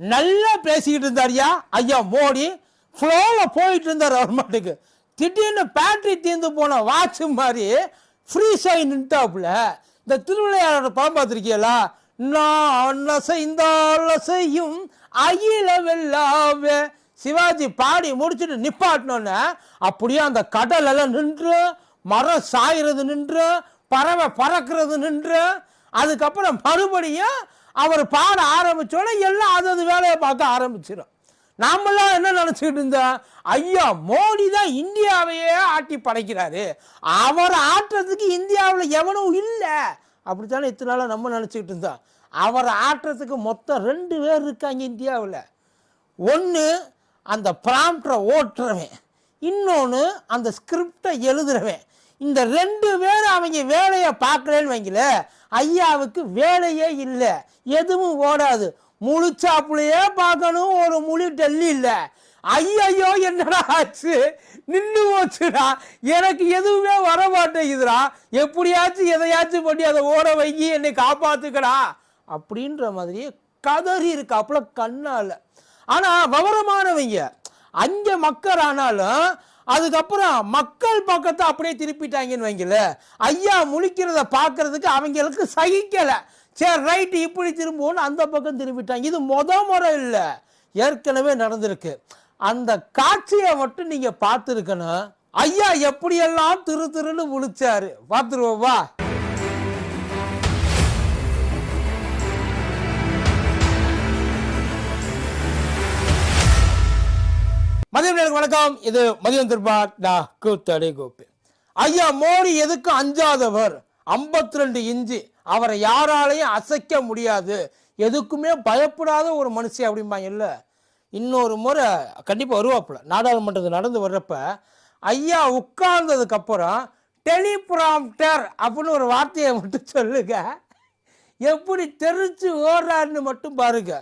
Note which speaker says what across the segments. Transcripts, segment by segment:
Speaker 1: நல்லா பேசிக்கிட்டு இருந்தார்யா ஐயா மோடி ஃப்ளோவில் போயிட்டு இருந்தார் அவர் மாட்டுக்கு. திடீர்னு பேட்டரி தீர்ந்து போன வாட்ச் மாதிரி ஃப்ரீஸ் ஆகி நின்ட்டாப்புல இந்த திருவிளையாடோட படம் பார்த்துருக்கீங்களா நான் அசைந்தால் செய்யும் அகில வெல்லாவே சிவாஜி பாடி முடிச்சுட்டு நிப்பாட்டினோன்னே அப்படியே அந்த கடல் எல்லாம் நின்று மரம் சாயிறது நின்று பறவை பறக்கிறது நின்று அதுக்கப்புறம் மறுபடியும் அவர் பாட ஆரம்பிச்சோன்னே எல்லாம் அது அது வேலையை பார்க்க ஆரம்பிச்சிடும் நாமெல்லாம் என்ன நினச்சிக்கிட்டு இருந்தோம்? ஐயா மோடி தான் இந்தியாவையே ஆட்டி படைக்கிறாரு. அவர் ஆட்டுறதுக்கு இந்தியாவில் எவனும் இல்லை. அப்படித்தானே இத்தனை நாளாக நம்ம நினச்சிக்கிட்டு இருந்தோம். அவரை ஆட்டுறதுக்கு மொத்தம் ரெண்டு பேர் இருக்காங்க இந்தியாவில். ஒன்று அந்த ப்ராம்ப்டரை ஓட்டுறவன். இன்னொன்று அந்த ஸ்கிரிப்டை எழுதுறவன். இந்த ரெண்டு பேரும் அவங்க வேலையை பார்க்கலன்னு வைங்கள ஐயாவுக்கு வேலையே இல்லை. எதுவும் ஓடாது. முழிச்சாப்புலையே பார்க்கணும் ஒரு முழு டெல்லி இல்லை. ஐயையோ என்னடா ஆச்சு? நின்று போச்சுடா. எனக்கு எதுவுமே வர மாட்டேங்குதுடா எப்படியாச்சும் எதையாச்சும் பண்ணி அதை ஓட வைக்கி என்னை காப்பாற்றுக்கடா அப்படின்ற மாதிரியே கதறி இருக்காப்புல கண்ணால். ஆனால் விவரமானவங்க அங்கே மக்கள் ஆனாலும் அதுக்கப்புறம் மக்கள் பக்கத்தை அப்படியே திருப்பிட்டாங்கன்னு வைங்கல ஐயா முழிக்கிறத பார்க்கறதுக்கு அவங்களுக்கு சகிக்கலை. சரி ரைட்டு இப்படி திரும்புவோன்னு அந்த பக்கம் திரும்பிட்டாங்க. இது மொத முறை இல்லை. ஏற்கனவே நடந்திருக்கு. அந்த காட்சியை மட்டும் நீங்கள் பார்த்துருக்கணும். ஐயா எப்படியெல்லாம் திரு திருன்னு முழிச்சாரு. பார்த்துருவோம் வா. மதியம் நேருக்கு வணக்கம். இது மதியம் திருப்பார் டா கூத்தடி கோபி. ஐயா மோடி எதுக்கும் அஞ்சாதவர்? 52 ரெண்டு இன்ச்சு அவரை யாராலையும் அசைக்க முடியாது. எதுக்குமே பயப்படாத ஒரு மனுஷன் அப்படிம்பாங்க இல்லை. இன்னொரு முறை கண்டிப்பாக வருவாப்புல. நாடாளுமன்றத்தில் நடந்து வர்றப்ப ஐயா உட்கார்ந்ததுக்கப்புறம் டெலிப்ராம்டர் அப்படின்னு ஒரு வார்த்தையை மட்டும் சொல்லுங்க. எப்படி தெரிச்சு ஓடுறாருன்னு மட்டும் பாருங்க.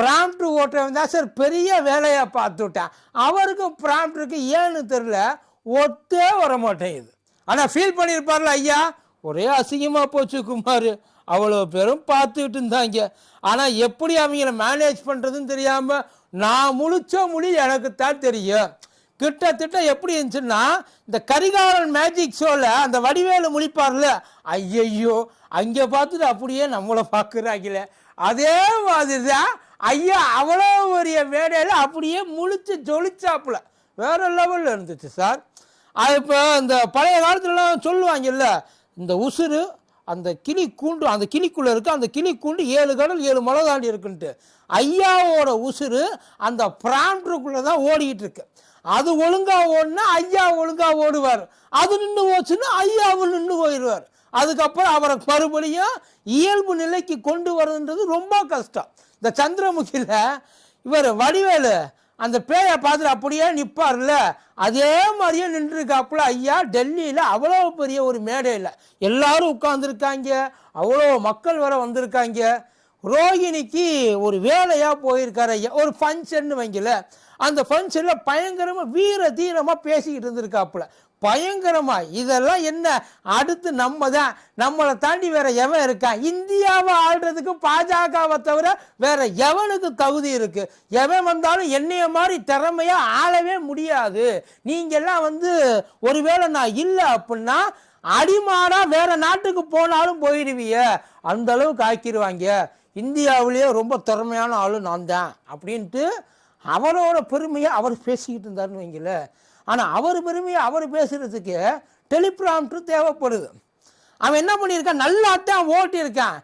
Speaker 1: ப்ராம்ப்ட் ஓட்டுறவன் தான் சார் பெரிய வேலையாக பார்த்து அவருக்கும் அவருக்கு ஏன்னு தெரில ஒத்தே வர மாட்டேங்குது ஆனால் ஃபீல் பண்ணியிருப்பார்ல ஐயா? ஒரே அசிங்கமாக போச்சு குமார். அவ்வளோ பேரும் பார்த்துக்கிட்டு இருந்தாங்க. ஆனால் எப்படி அவங்கள மேனேஜ் பண்ணுறதுன்னு தெரியாமல் நான் முழிச்ச மொழி எனக்கு தான் தெரியும். கிட்டத்தட்ட எப்படி இருந்துச்சுன்னா இந்த கரிகாலன் மேஜிக் ஷோவில் அந்த வடிவேலு முழிப்பார்ல ஐயையோ அங்கே பார்த்துட்டு அப்படியே நம்மளை பார்க்குறாங்களே அதே மாதிரி தான் ஐயா அவ்வளோ பெரிய மேடையில் அப்படியே முழிச்சு ஜொலிச்சாப்புல. வேறு லெவலில் இருந்துச்சு சார் அது இப்போ இந்த பழைய காலத்துலலாம் சொல்லுவாங்கல்ல இந்த உசுறு அந்த கிளி கூண்டு அந்த கிளிக்குள்ளே இருக்கு அந்த கிளி கூண்டு ஏழு கடல் ஏழு மலை தாண்டி இருக்குன்ட்டு. ஐயாவோட உசுறு அந்த பிராம்டுக்குள்ளே தான் ஓடிக்கிட்டு இருக்கு. அது ஒழுங்கா ஓடுனா ஐயா ஒழுங்கா ஓடுவார். அது நின்று போச்சுன்னா ஐயாவும் நின்று போயிடுவார். அதுக்கப்புறம் அவரை மறுபடியும் இயல்பு நிலைக்கு கொண்டு வரதுன்றது ரொம்ப கஷ்டம். இந்த சந்திரமுகியில் இவர் வடிவேலு அந்த பேயை பார்த்துட்டு அப்படியே நிற்பார்ல அதே மாதிரியே நின்றுருக்காப்புல ஐயா டெல்லியில் அவ்வளோ பெரிய ஒரு மேடையில் எல்லாரும் உட்காந்துருக்காங்க அவ்வளோ மக்கள் வர வந்திருக்காங்க. ரோகிணிக்கு ஒரு வேலையாக போயிருக்காரு ஐயா. ஒரு ஃபங்க்ஷன் வைங்களேன். அந்த ஃபங்க்ஷனில் பயங்கரமாக வீர தீரமாக பேசிக்கிட்டு இருந்திருக்காப்புல. பயங்கரமா. இதெல்லாம் என்ன? அடுத்து நம்ம தான். நம்மளை தாண்டி வேற எவன் இருக்கான்? இந்தியாவை ஆள்றதுக்கு பாஜகவை தவிர வேற எவனுக்கு தகுதி இருக்கு? எவன் வந்தாலும் என்னைய மாதிரி திறமையா ஆளவே முடியாது. நீங்கெல்லாம் வந்து ஒருவேளை நான் இல்லை அப்படின்னா அடிமாடா வேற நாட்டுக்கு போனாலும் போயிடுவிய. அந்த அளவுக்கு ஆக்கிடுவாங்க இந்தியாவிலேயே ரொம்ப திறமையான ஆளு நான் தான். அப்படின்ட்டு அவரோட பெருமையை அவர் பேசிக்கிட்டு இருந்தாருன்னு வைங்கள. ஆனால் அவர் பெருமையை அவர் பேசுகிறதுக்கு டெலிபிராம்டர் தேவைப்படுது. அவன் என்ன பண்ணியிருக்கான்? நல்லா தான் ஓட்டியிருக்கான்.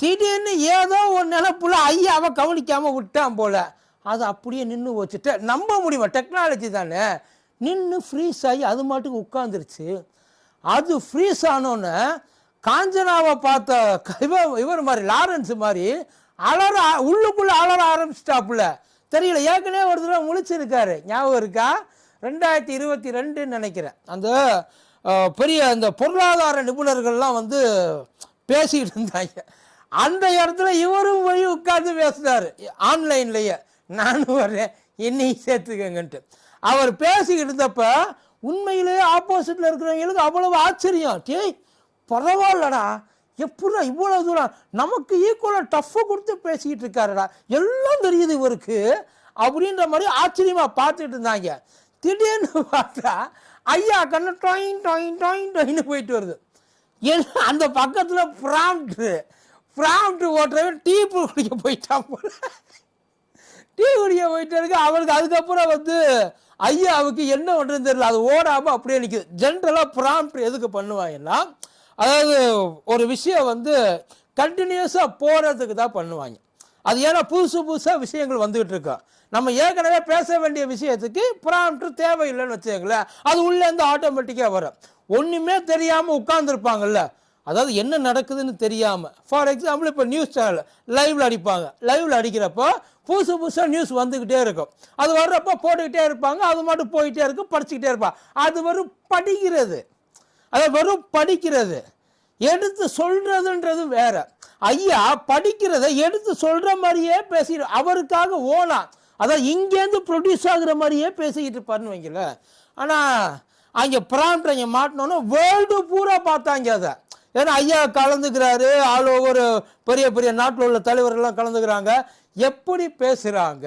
Speaker 1: திடீர்னு ஏதோ ஒரு நிலப்புல ஐயாவை கவனிக்காமல் விட்டான் போல். அது அப்படியே நின்று வச்சுட்டு நம்ப முடியுமா? டெக்னாலஜி தானே. நின்று ஃப்ரீஸ் ஆகி அது மாட்டுக்கு உட்காந்துருச்சு அது ஃப்ரீஸ் ஆனோன்னு காஞ்சனாவை பார்த்த இவ இவர் மாதிரி லாரன்ஸ் மாதிரி அலற உள்ளுக்குள்ளே அலற ஆரம்பிச்சிட்டாப்புல. தெரியல ஏற்கனவே ஒரு தடவை முழிச்சிருக்காரு. ஞாபகம் இருக்கா? ரெண்டாயிரத்தி இருபத்தி ரெண்டுன்னு நினைக்கிறேன். அந்த பெரிய அந்த பொருளாதார நிபுணர்கள்லாம் வந்து பேசிக்கிட்டு இருந்தாங்க. அந்த இடத்துல இவரும் போய் உட்கார்ந்து பேசினார். ஆன்லைன்லேயே. நானும் வரேன் என்னையும் சேர்த்துக்கங்கன்ட்டு. அவர் பேசிக்கிட்டு இருந்தப்ப உண்மையிலேயே ஆப்போசிட்டில் இருக்கிறவங்களுக்கு அவ்வளவு ஆச்சரியம். டேய் பரவாயில்லடா. எப்படா இவ்வளோ தூரம் நமக்கு ஈக்குவலாக டஃப்பாக கொடுத்து பேசிக்கிட்டு இருக்காருடா. எல்லாம் தெரியுது இவருக்கு. அப்படின்ற மாதிரி ஆச்சரியமாக பார்த்துட்டு இருந்தாங்க. திடீர்னு பார்த்தா ஐயா கண்ணு டொயின் டொயின் டொயின் டொயின்னு போயிட்டு வருது. ஏன்னா அந்த பக்கத்தில் ப்ராம்ப்ட் ப்ராம்ப்ட் ஓட்டுறவன் டீ குடிக்க போயிட்டான் போல. டீ குடிக்க போயிட்டு இருக்கு. அவனுக்கு அதுக்கப்புறம் வந்து ஐயாவுக்கு என்ன பண்ணுறதுன்னு தெரியல. அது ஓடாமல் அப்படியே நிற்குது ஜென்ரலாக ப்ராம்ப்ட் எதுக்கு பண்ணுவாங்கன்னா அதாவது ஒரு விஷயம் வந்து கண்டினியூஸாக போகிறதுக்கு தான் பண்ணுவாங்க. அது ஏன்னா புதுசு புதுசாக விஷயங்கள் வந்துகிட்டு இருக்கோம் நம்ம ஏற்கனவே பேச வேண்டிய விஷயத்துக்கு ப்ராம்ப்ட் தேவையில்லைன்னு வச்சுக்கங்களேன். அது உள்ளேருந்து ஆட்டோமேட்டிக்காக வரும். ஒன்றுமே தெரியாமல் உட்காந்துருப்பாங்கல்ல அதாவது என்ன நடக்குதுன்னு தெரியாமல் ஃபார் எக்ஸாம்பிள் இப்போ நியூஸ் சேனல் லைவில் அடிப்பாங்க. லைவில் அடிக்கிறப்போ புதுசு புதுசாக நியூஸ் வந்துக்கிட்டே இருக்கும். அது வர்றப்போ போட்டுக்கிட்டே இருப்பாங்க. அது மட்டும் போயிட்டே இருக்கும் படிச்சுக்கிட்டே இருப்பாங்க. அது வரும் படிக்கிறது. அதை வெறும் படிக்கிறது. எடுத்து சொல்றதுன்றது வேற. ஐயா படிக்கிறதை எடுத்து சொல்ற மாதிரியே பேசிட்டு அவருக்காக ஓனா அதான் இங்கேருந்து ப்ரொடியூஸ் ஆகுற மாதிரியே பேசிக்கிட்டு இருப்பாருன்னு வைங்கள ஆனால் அங்கே பிராண்ட் அங்கே மாட்டினோன்னா வேர்ல்டு பூரா பார்த்தாங்க அதை. ஏன்னா ஐயா கலந்துக்கிறாரு. ஆல் ஓவர் பெரிய பெரிய நாட்டில் உள்ள தலைவர்கள்லாம் கலந்துக்கிறாங்க. எப்படி பேசுகிறாங்க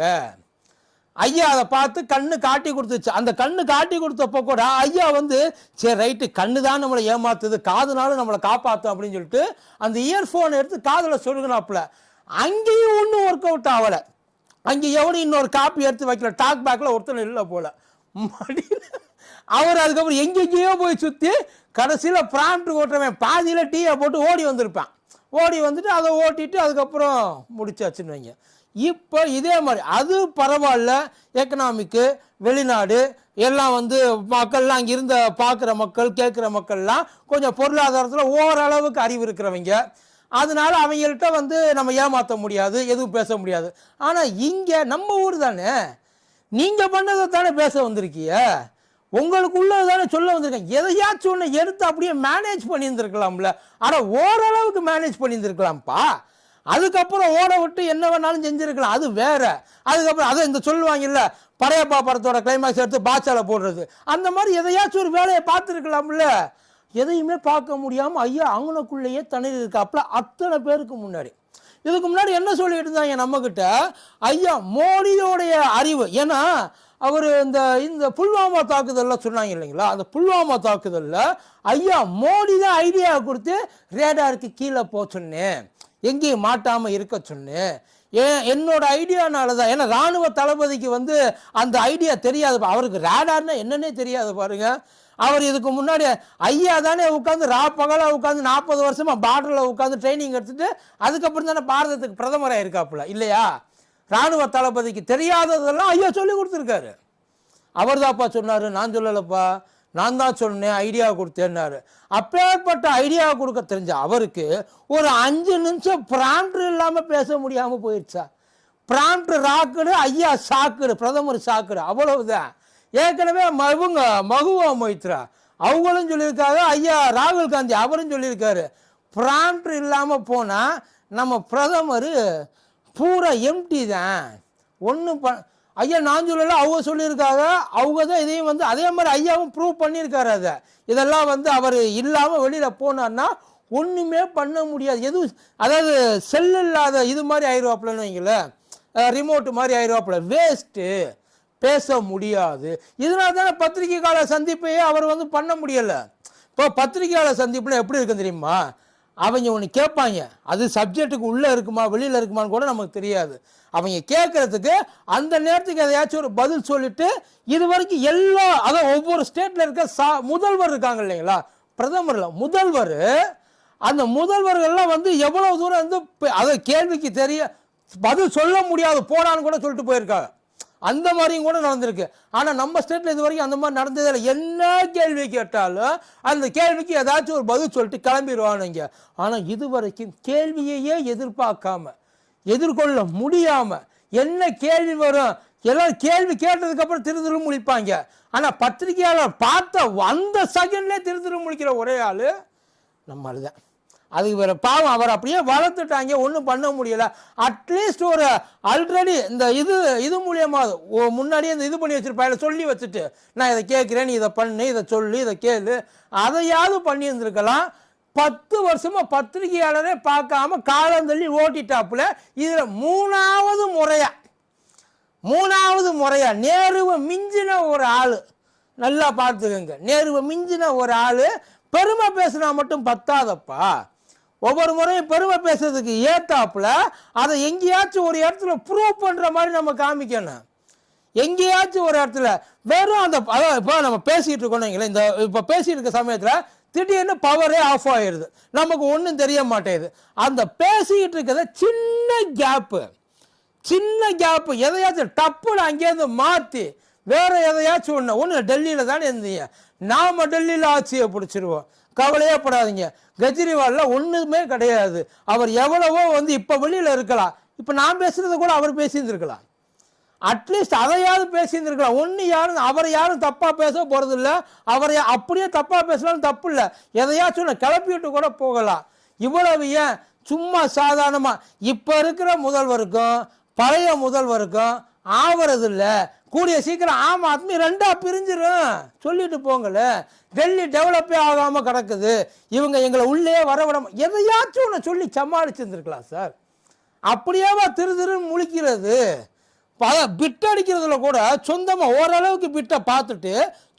Speaker 1: ஐயா அதை பார்த்து கண்ணு காட்டி கொடுத்துச்சு. அந்த கண்ணு காட்டி கொடுத்தப்போ கூட ஐயா வந்து சரி ரைட்டு கண்ணு தான் நம்மளை ஏமாத்துது காதுனாலும் நம்மளை காப்பாற்றும் அப்படின்னு சொல்லிட்டு அந்த இயர்ஃபோனை எடுத்து காதில் சொருகினாப்புல. அங்கேயும் ஒன்றும் ஒர்க் அவுட் ஆகலை. அங்கே எவனும் இன்னொரு காப்பி எடுத்து வைக்கல. டாக் பேக்கில் ஒருத்தன் இல்லை போல. மடியில். அவர் அதுக்கப்புறம் எங்கெங்கேயோ போய் சுற்றி கடைசியில் பிராண்ட் ஓட்டுறவன் பாதியில் டீயை போட்டு ஓடி வந்திருப்பான். ஓடி வந்துட்டு அதை ஓட்டிட்டு அதுக்கப்புறம் முடிச்சாச்சுன்னு வைங்க. இப்போ இதே மாதிரி அது பரவாயில்ல எக்கனாமிக்கு வெளிநாடு எல்லாம் வந்து மக்கள்லாம் அங்கே இருந்த பார்க்குற மக்கள் கேட்குற மக்கள்லாம் கொஞ்சம் பொருளாதாரத்தில் ஓரளவுக்கு அறிவு இருக்கிறவங்க. அதனால் அவங்கள்ட்ட வந்து நம்ம ஏமாற்ற முடியாது எதுவும் பேச முடியாது. ஆனால் இங்கே நம்ம ஊர் தானே நீங்கள் பண்ணதை தானே பேச வந்திருக்கீங்க. உங்களுக்கு உள்ளது தானே சொல்ல வந்திருக்கேன். எதையாச்சும் ஒன்று எடுத்து அப்படியே மேனேஜ் பண்ணியிருந்துருக்கலாம்ல. ஆனால் ஓரளவுக்கு மேனேஜ் பண்ணியிருந்துருக்கலாம்ப்பா. அதுக்கப்புறம் ஓட விட்டு என்ன வேணாலும் செஞ்சுருக்கலாம். அது வேற. அதுக்கப்புறம் அதை இந்த சொல்லுவாங்கல்ல படையப்பா படத்தோட கிளைமாக்ஸ் எடுத்து பாச்சால போடுறது. அந்த மாதிரி எதையாச்சும் ஒரு வேலையை பார்த்துருக்கலாம்ல. எதையுமே பார்க்க முடியாமல் ஐயா அவங்களுக்குள்ளேயே தண்ணீர் இருக்காப்புல அத்தனை பேருக்கு முன்னாடி. இதுக்கு முன்னாடி என்ன சொல்லிட்டு இருந்தாங்க நம்மக்கிட்ட ஐயா மோடியோடைய அறிவு. ஏன்னா அவர் இந்த இந்த புல்வாமா தாக்குதலில் சொன்னாங்க இல்லைங்களா? அந்த புல்வாமா தாக்குதலில் ஐயா மோடி தான் ஐடியா கொடுத்து ரேடாருக்கு கீழே போக சொன்னேன் எங்கேயும் மாட்டாமல் இருக்க சொன்னேன் ஏன் என்னோட ஐடியானால தான். ஏன்னா ராணுவ தளபதிக்கு வந்து அந்த ஐடியா தெரியாது. அவருக்கு ரேடார்னா என்னன்னே தெரியாது பாருங்க. அவர் இதுக்கு முன்னாடி ஐயா தானே உட்காந்து ரா பகலாக உட்காந்து நாற்பது வருஷமாக பார்டரில் உட்காந்து ட்ரைனிங் எடுத்துட்டு அதுக்கப்புறம் தானே பாரதத்துக்கு பிரதமராக இருக்காப்புல இல்லையா? ராணுவ தளபதிக்கு தெரியாததெல்லாம் ஐயா சொல்லி கொடுத்துருக்காரு. அவர் தான்ப்பா சொன்னார் நான் சொல்லலைப்பா நான் தான் சொன்னேன் ஐடியா கொடுத்தேன்னாரு. அப்பேற்பட்ட ஐடியா கொடுக்க தெரிஞ்ச அவருக்கு ஒரு அஞ்சு நிமிஷம் பிராண்ட்ரு இல்லாமல் பேச முடியாமல் போயிடுச்சா பிராண்ட்ரு ராக்குடு ஐயா சாக்குடு பிரதமர் சாக்குடு அவ்வளவுதான். ஏற்கனவே ம- இவங்க மகுவா மொய்த்ரா அவங்களும் சொல்லியிருக்காங்க ஐயா ராகுல் காந்தி அவரும் சொல்லியிருக்காரு. பிராண்ட்ரு இல்லாமல் போனால் நம்ம பிரதமர் பூரா எம்டி தான். ஒன்றும் ப ஐயா நான் சொல்லலை அவங்க சொல்லியிருக்காங்க. அவங்க தான் இதையும் வந்து அதே மாதிரி ஐயாவும் ப்ரூவ் பண்ணியிருக்காரு அதை. இதெல்லாம் வந்து அவர் இல்லாமல் வெளியில் போனார்னா ஒன்றுமே பண்ண முடியாது. எதுவும் அதாவது செல் இல்லாத இது மாதிரி ஆயிடுவாப்புலன்னு வைங்களேன் ரிமோட்டு மாதிரி ஆயிடுவாப்புல வேஸ்ட்டு பேச முடியாது. இதனால தானே பத்திரிகையாளர் சந்திப்பையே அவர் வந்து பண்ண முடியலை. இப்போ பத்திரிகையாளர் சந்திப்புனா எப்படி இருக்குன்னு தெரியுமா? அவங்க ஒன்று கேட்பாங்க. அது சப்ஜெக்ட்டுக்கு உள்ளே இருக்குமா வெளியில் இருக்குமான்னு கூட நமக்கு தெரியாது. அவங்க கேட்குறதுக்கு அந்த நேரத்துக்கு எதையாச்சும் ஒரு பதில் சொல்லிட்டு இது வரைக்கும் எல்லா அதான் ஒவ்வொரு ஸ்டேட்டில் இருக்க சா முதல்வர் இருக்காங்க இல்லைங்களா? பிரதமரில் முதல்வர் அந்த முதல்வர்கள்லாம் வந்து எவ்வளோ தூரம் வந்து அதை கேள்விக்கு தெரிய பதில் சொல்ல முடியாது போடான்னு கூட சொல்லிட்டு போயிருக்காங்க. அந்த மாதிரியும் கூட நடந்திருக்கு. ஆனால் நம்ம ஸ்டேட்டில் இது வரைக்கும் அந்த மாதிரி நடந்ததே இல்லை. என்ன கேள்வி கேட்டாலும் அந்த கேள்விக்கு ஏதாச்சும் ஒரு பதில் சொல்லிட்டு கிளம்பிடுவானுங்க. ஆனால் இது வரைக்கும் கேள்வியையே எதிர்பார்க்காம எதிர்கொள்ள முடியாமல் என்ன கேள்வி வரும்? எல்லாம் கேள்வி கேட்டதுக்கப்புறம் திரு முடிப்பாங்க முழிப்பாங்க. ஆனால் பத்திரிகையாளர் பார்த்த அந்த செகண்ட்லேயே திரு முடிக்கிற முழிக்கிற ஒரே ஆள் நம்ம அது அதுக்கு பாவம் அவர் அப்படியே வளர்த்துட்டாங்க ஒன்றும் பண்ண முடியலை. அட்லீஸ்ட் ஒரு ஆல்ரெடி இந்த இது இது மூலியமாக ஓ முன்னாடியே இந்த இது பண்ணி வச்சிருப்பாங்க சொல்லி வச்சுட்டு நான் இதை கேட்குறேன் நீ இதை பண்ணு இதை சொல்லு இதை கேளு. அதையாவது பண்ணியிருந்துருக்கலாம். பத்து வருஷமாக பத்திரிகையாளரே பார்க்காம காலம் தள்ளி ஓட்டிட்டாப்புல. இதில் மூணாவது முறையாக மூணாவது முறையா நேருவை மிஞ்சின ஒரு ஆள். நல்லா பார்த்துக்கோங்க நேருவை மிஞ்சின ஒரு ஆள். பெருமை பேசினா மட்டும் பத்தாதப்பா. ஒவ்வொரு முறையும் பெருமை பேசுறதுக்கு ஏத்தாப்புல அதை எங்கேயாச்சும் ஒரு இடத்துல ப்ரூவ் பண்ணுற மாதிரி நம்ம காமிக்கணும். எங்கேயாச்சும் ஒரு இடத்துல வெறும் அந்த அதான் இப்போ நம்ம பேசிகிட்டு இருக்கோம் இந்த இப்போ பேசிகிட்டு இருக்க சமயத்தில் திடீர்னு பவரே ஆஃப் ஆகிடுது நமக்கு ஒன்றும் தெரிய மாட்டேங்குது. அந்த பேசிக்கிட்டு இருக்கிறத சின்ன கேப்பு சின்ன கேப்பு எதையாச்சும் டப்புன்னு அங்கேருந்து மாற்றி வேறு எதையாச்சும் ஒன்று ஒன்று டெல்லியில் தானே இருந்தீங்க. நாம் டெல்லியில் ஆட்சியை பிடிச்சிருவோம். கவலையே படாதீங்க. கெஜ்ரிவாலில் ஒன்றுமே கிடையாது. அவர் எவ்வளவோ வந்து இப்போ வெளியில் இருக்கலாம். இப்போ நான் பேசுகிறத கூட அவர் பேசியிருந்துருக்கலாம். அட்லீஸ்ட் அதையாவது பேசியிருந்துருக்கலாம். ஒன்று யாரும் அவரை யாரும் தப்பாக பேச போகிறதில்ல அவரை அப்படியே தப்பாக பேசலாம்னு தப்பு இல்லை. எதையாச்சும் ஒன்று கிளப்பிட்டு கூட போகலாம். இவ்வளவு ஏன்? சும்மா சாதாரணமாக இப்போ இருக்கிற முதல்வருக்கும் பழைய முதல்வருக்கும் ஆவறதில்லை. கூடிய சீக்கிரம் ஆம் ஆத்மி ரெண்டாக பிரிஞ்சிடும் சொல்லிட்டு போங்களேன். டெல்லி டெவலப்பே ஆகாமல் கிடக்குது. இவங்க எங்களை உள்ளே வரவிட எதையாச்சும் ஒன்று சொல்லி சமாளிச்சிருந்துருக்கலாம் சார் அப்படியேவா திரு திருன்னு முழிக்கிறது. பல பிட் அடிக்கிறதுல கூட சொந்தமாக ஓரளவுக்கு பிட்டை பார்த்துட்டு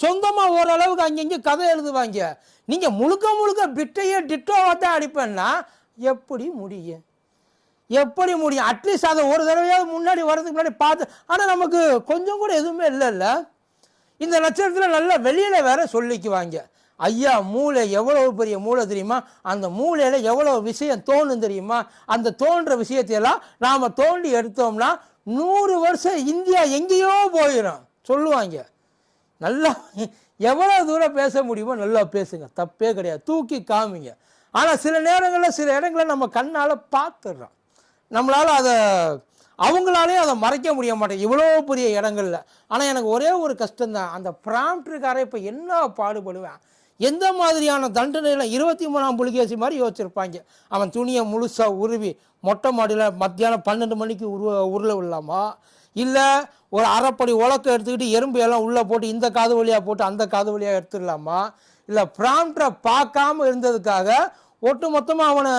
Speaker 1: சொந்தமாக ஓரளவுக்கு அங்கங்கே கதை எழுதுவாங்க. நீங்கள் முழுக்க முழுக்க பிட்டையே டிட்டோவாக தான் அடிப்பேன்னா எப்படி முடியும்? எப்படி முடியும்? அட்லீஸ்ட் அதை ஒரு தடவையாவது முன்னாடி வர்றதுக்கு முன்னாடி பார்த்து ஆனால் நமக்கு கொஞ்சம் கூட எதுவுமே இல்லைல்ல. இந்த நட்சத்திரத்தில் நல்லா வெளியில் வேற சொல்லிக்குவாங்க. ஐயா மூளை எவ்வளவு பெரிய மூளை தெரியுமா? அந்த மூளையில் எவ்வளோ விஷயம் தோணும் தெரியுமா? அந்த தோன்ற விஷயத்தையெல்லாம் நாம் தோண்டி எடுத்தோம்னா நூறு வருஷம் இந்தியா எங்கேயோ போயிடும் சொல்லுவாங்க. நல்லா எவ்வளோ தூரம் பேச முடியுமோ நல்லா பேசுங்க. தப்பே கிடையாது. தூக்கி காமிங்க. ஆனால் சில நேரங்களில் சில இடங்களை நம்ம கண்ணால் பார்த்துடுறோம். நம்மளால் அதை அவங்களாலே அதை மறைக்க முடிய மாட்டேங்குது. இவ்வளோ பெரிய இடங்கள்ல. ஆனால் எனக்கு ஒரே ஒரு கஷ்டம்தான். அந்த ப்ராம்ப்டுக்கார இப்போ என்ன பாடுபடுவேன்? எந்த மாதிரியான தண்டனையில் இருபத்தி மூணாம் புலிகேசி மாதிரி யோசிச்சிருப்பாங்க. அவன் துணியை முழுசாக உருவி மொட்டை மாடியில் மத்தியானம் பன்னெண்டு மணிக்கு உருவ உருள விடலாமா? இல்லை ஒரு அரைப்படி உலக்க எடுத்துக்கிட்டு எறும்பு எல்லாம் உள்ளே போட்டு இந்த காது வழியாக போட்டு அந்த காது வழியாக எடுத்துடலாமா? இல்லை ப்ராம்ப்டை பார்க்காம இருந்ததுக்காக ஒட்டு மொத்தமாக அவனை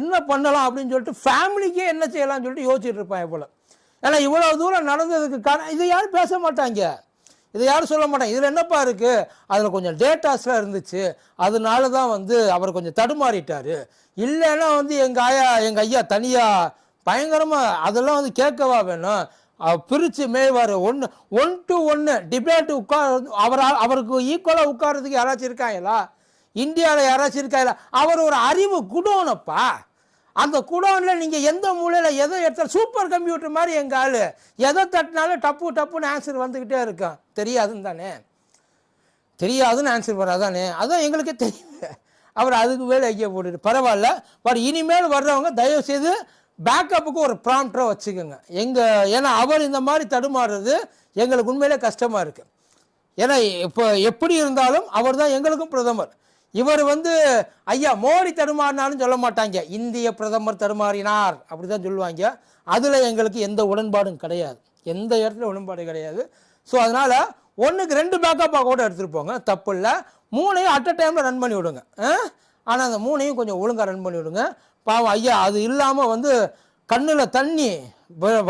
Speaker 1: என்ன பண்ணலாம் அப்படின்னு சொல்லிட்டு ஃபேமிலிக்கே என்ன செய்யலாம்னு சொல்லிட்டு யோசிச்சுட்டு இருப்பான் போல் ஏன்னா இவ்வளோ தூரம் நடந்ததுக்கு காரணம் இதை யாரும் பேச மாட்டாங்க. இதை யாரும் சொல்ல மாட்டாங்க. இதில் என்னப்பா இருக்குது அதில் கொஞ்சம் டேட்டாஸ்லாம் இருந்துச்சு. அதனால தான் வந்து அவர் கொஞ்சம் தடுமாறிட்டார். இல்லைன்னா வந்து எங்கள் ஆயா எங்கள் ஐயா தனியாக பயங்கரமாக அதெல்லாம் வந்து கேட்கவா வேணும். பிரித்து மேய்வார். ஒன்று ஒன் டு ஒன்று டிபேட் உட்கார் அவர் அவருக்கு ஈக்குவலாக உட்கார்றதுக்கு யாராச்சும் இருக்காங்களா? இந்தியாவில் யாராச்சும் இருக்காங்களா அவர் ஒரு அறிவு குடோனப்பா. அந்த குடோனில் நீங்கள் எந்த மூலையில் எதை எடுத்தாலும் சூப்பர் கம்ப்யூட்டர் மாதிரி எங்கள் ஆள். எதை தட்டினாலும் டப்பு டப்புன்னு ஆன்சர் வந்துக்கிட்டே இருக்கும். தெரியாதுன்னு தானே? தெரியாதுன்னு ஆன்சர் வராதானே? அதான் எங்களுக்கே தெரியல அவர் அதுக்கு மேலே ஐக்கிய போட்டுட்டு பரவாயில்ல. பட் இனிமேல் வர்றவங்க தயவுசெய்து பேக்கப்புக்கு ஒரு ப்ராம்ப்டரை வச்சுக்கோங்க. எங்கள் ஏன்னா அவர் இந்த மாதிரி தடுமாறுறது எங்களுக்கு உண்மையிலே கஷ்டமாக இருக்குது ஏன்னா இப்போ எப்படி இருந்தாலும் அவர் தான் எங்களுக்கும் பிரதமர். இவர் வந்து ஐயா மோடி தடுமாறினாலும் சொல்ல மாட்டாங்க. இந்திய பிரதமர் தடுமாறினார். அப்படி தான் சொல்லுவாங்க. அதில் எங்களுக்கு எந்த உடன்பாடும் கிடையாது. எந்த இடத்துல உடன்பாடு கிடையாது. ஸோ அதனால் ஒன்றுக்கு ரெண்டு பேக்கப்பாக கூட எடுத்துகிட்டு போங்க. தப்பு இல்லை. மூணையும் அட் அ டைமில் ரன் பண்ணி விடுங்க. ஆனால் அந்த மூணையும் கொஞ்சம் ஒழுங்காக ரன் பண்ணி விடுங்க. பாவம் ஐயா அது இல்லாமல் வந்து கண்ணில் தண்ணி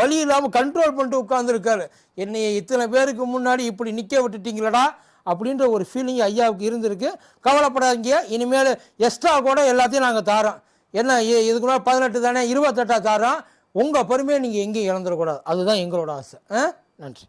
Speaker 1: வழி இல்லாமல் கண்ட்ரோல் பண்ணிட்டு உட்காந்துருக்காரு என்னை இத்தனை பேருக்கு முன்னாடி இப்படி நிற்க விட்டுட்டீங்களடா. அப்படின்ற ஒரு ஃபீலிங் ஐயாவுக்கு இருந்திருக்கு. கவலைப்படாதீங்க. இனிமேல் எக்ஸ்ட்ரா கூட எல்லாத்தையும் நாங்கள் தாரோம். என்ன இதுக்கு மேலே பதினெட்டு தானே இருபத்தெட்டா தாரோம். உங்கள் பொறுமையை நீங்கள் எங்கேயும் இழந்துடக்கூடாது. அதுதான் எங்களோட ஆசை. ஆ? நன்றி.